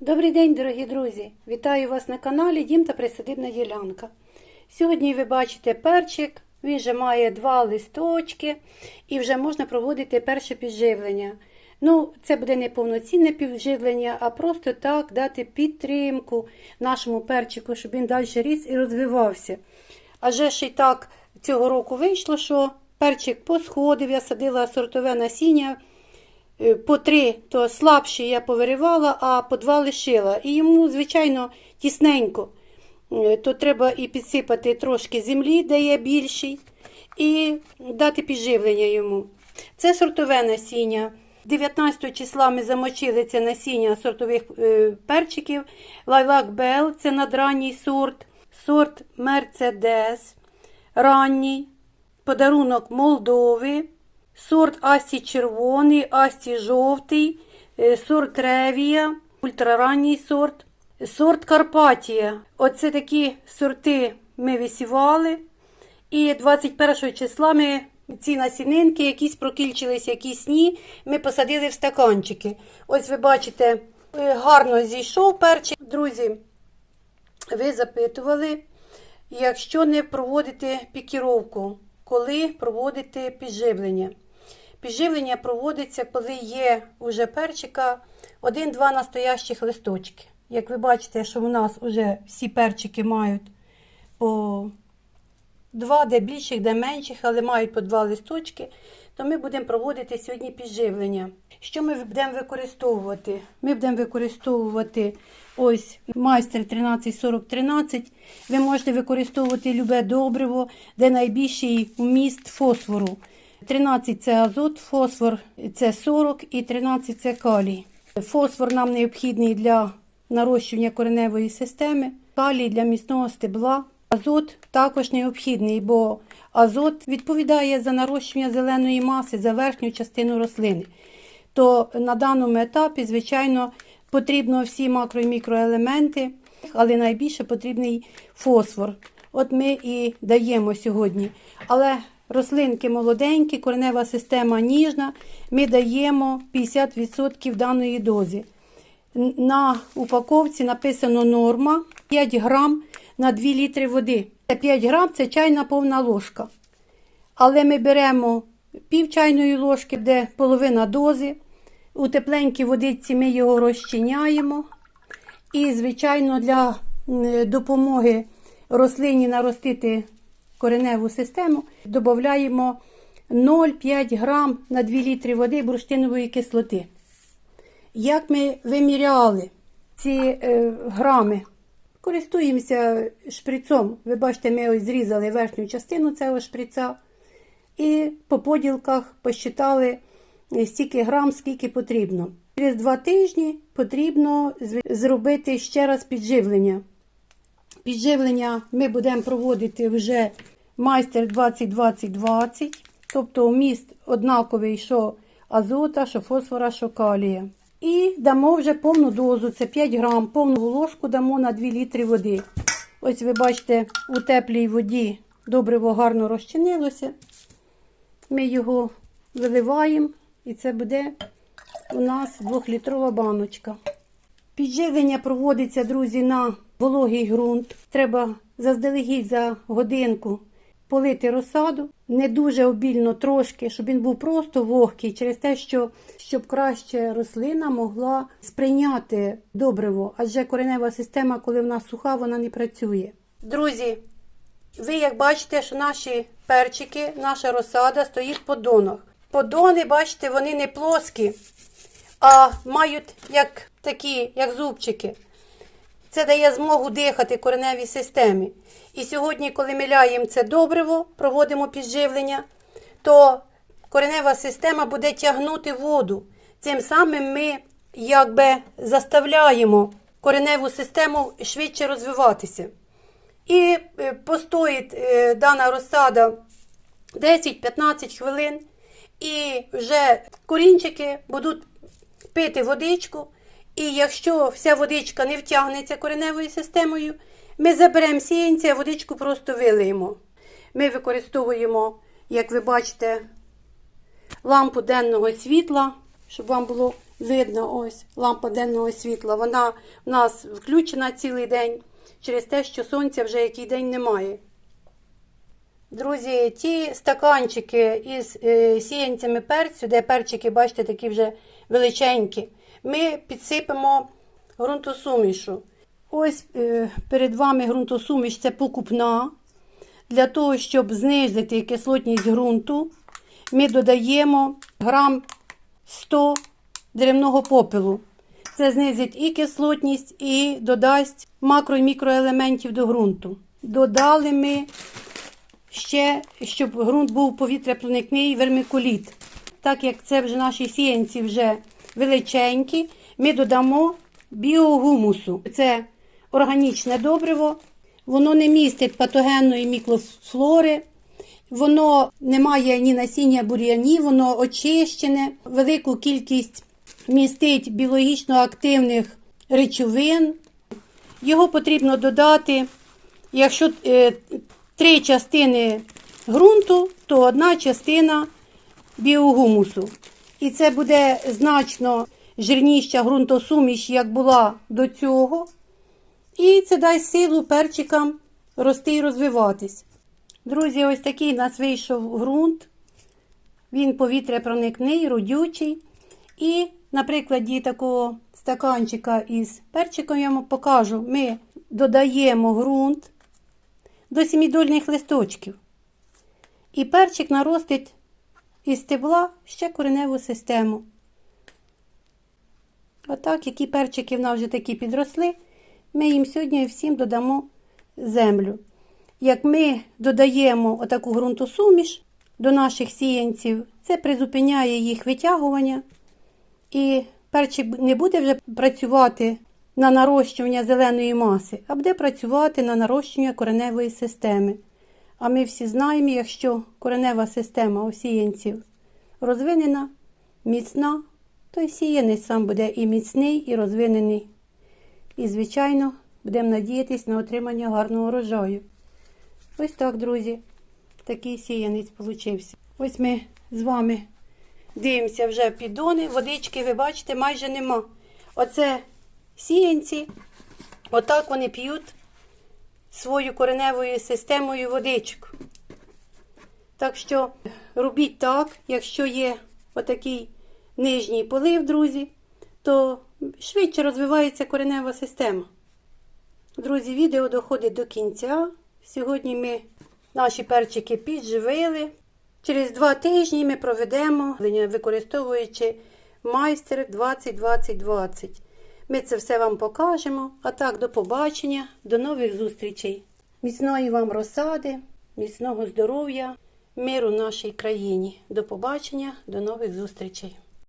Добрий день, дорогі друзі! Вітаю вас на каналі Дім та Присадибна ділянка. Сьогодні ви бачите перчик, він вже має два листочки і вже можна проводити перше підживлення. Ну, це буде не повноцінне підживлення, а просто так дати підтримку нашому перчику, щоб він далі ріс і розвивався. Адже ще й так цього року вийшло, що перчик посходив, я садила сортове насіння. Е, По три, то слабші я повиривала, а по два лишила. І йому, звичайно, тісненько. Е, То треба і підсипати трошки землі, де є більший, і дати підживлення йому. Це сортове насіння. 19 числа ми замочили це насіння сортових е, перчиків. Лайлак Бел це надранній сорт, сорт Мерцедес, ранній, подарунок Молдови. Сорт Асті червоний, Асті жовтий, е, сорт Ревія, ультраранній сорт, сорт Карпатія. Оце такі сорти ми висівали. І 21 числа ми ці насінинки, якісь прокільчились, якісь ні, ми посадили в стаканчики. Ось ви бачите, е, гарно зійшов перчик. Друзі, ви запитували, якщо не проводити пікіровку, коли проводити підживлення. Підживлення проводиться, коли є уже перчика один-два настоящих листочки. Як ви бачите, що у нас вже всі перчики мають по два, де більших, де менших, але мають по два листочки, то ми будемо проводити сьогодні підживлення. Що ми будемо використовувати? Ми будемо використовувати ось майстер 134013. Ви можете використовувати любе добриво, де найбільший вміст фосфору. 13 це азот, фосфор це 40 і 13 це калій. Фосфор нам необхідний для нарощування кореневої системи, калій для міцного стебла. Азот також необхідний, бо азот відповідає за нарощування зеленої маси, за верхню частину рослини. То на даному етапі, звичайно, потрібно всі макро і мікроелементи, але найбільше потрібний фосфор. От ми і даємо сьогодні. Але рослинки молоденькі, коренева система ніжна, ми даємо 50% даної дози. На упаковці написано норма 5 грам на 2 літри води. 5 грам це чайна повна ложка. Але ми беремо пів чайної ложки, де половина дози. У тепленькій водиці ми його розчиняємо. І, звичайно, для допомоги рослині наростити кореневу систему додаємо 0,5 грам на 2 літри води бурштинової кислоти. Як ми виміряли ці е, грами? Користуємося шприцом. Ви бачите, ми ось зрізали верхню частину цього шприца і по поділках посчитали е, стільки грам, скільки потрібно. Через два тижні потрібно зробити ще раз підживлення. Підживлення ми будемо проводити вже майстер 20-20-20, тобто вміст однаковий, що азота, що фосфора, що калія. І дамо вже повну дозу, це 5 грам, повну ложку дамо на 2 літри води. Ось ви бачите, у теплій воді добриво гарно розчинилося. Ми його виливаємо, і це буде у нас 2-літрова баночка. Підживлення проводиться, друзі, на вологий ґрунт. Треба заздалегідь за годинку полити розсаду, не дуже обільно трошки, щоб він був просто вогкий, через те, що щоб краще рослина могла сприйняти добриво, адже коренева система, коли вона суха, вона не працює. Друзі, ви як бачите, що наші перчики, наша розсада стоїть в поддонах. Поддони, бачите, вони не плоскі, а мають як такі, як зубчики. Це дає змогу дихати кореневій системі. І сьогодні, коли ми ляємо це добриво, проводимо підживлення, то коренева система буде тягнути воду. Цим самим ми якби заставляємо кореневу систему швидше розвиватися. І е, постоїть е, дана розсада 10-15 хвилин, і вже корінчики будуть пити водичку. І якщо вся водичка не втягнеться кореневою системою, ми заберемо сіянця, а водичку просто вилиємо. Ми використовуємо, як ви бачите, лампу денного світла, щоб вам було Видно, ось лампа денного світла. Вона в нас включена цілий день через те, що сонця вже який день немає. Друзі, ті стаканчики із е, сіянцями перцю, де перчики, бачите, такі вже величенькі, ми підсипемо ґрунтосумішу. Ось е, перед вами ґрунтосуміш це покупна. Для того, щоб знизити кислотність ґрунту, ми додаємо грам 100 деревного попелу. Це знизить і кислотність, і додасть макро і мікроелементів до ґрунту. Додали ми ще, щоб ґрунт був повітряпроникний вермикуліт. Так як це вже наші сіянці вже величенькі, ми додамо біогумусу. Це органічне добриво, воно не містить патогенної мікрофлори, воно не має ні насіння бур'янів, воно очищене, велику кількість містить біологічно активних речовин. Його потрібно додати, якщо е, три частини ґрунту, то одна частина біогумусу. І це буде значно жирніша ґрунтосуміш, як була до цього. І це дасть силу перчикам рости і розвиватись. Друзі, ось такий у нас вийшов ґрунт. Він повітряпроникний, родючий. І на прикладі такого стаканчика із перчиком я вам покажу. Ми додаємо ґрунт до сімідольних листочків. І перчик наростить із стебла ще кореневу систему. Отак, які перчики в нас вже такі підросли, ми їм сьогодні всім додамо землю. Як ми додаємо отаку ґрунтосуміш до наших сіянців, це призупиняє їх витягування. І перчик не буде вже працювати на нарощування зеленої маси, а буде працювати на нарощування кореневої системи. А ми всі знаємо, якщо коренева система у сіянців розвинена, міцна, то й сіянець сам буде і міцний, і розвинений. І, звичайно, будемо надіятися на отримання гарного урожаю. Ось так, друзі, такий сіянець получився. Ось ми з вами дивимося вже в піддони, водички, ви бачите, майже нема. Оце сіянці, отак вони п'ють свою кореневою системою водичку. Так що робіть так, якщо є отакий нижній полив, друзі, то швидше розвивається коренева система. Друзі, відео доходить до кінця. Сьогодні ми наші перчики підживили. Через два тижні ми проведемо, використовуючи майстер 20-20-20. Ми це все вам покажемо. А так, до побачення, до нових зустрічей. Міцної вам розсади, міцного здоров'я, миру нашій країні. До побачення, до нових зустрічей.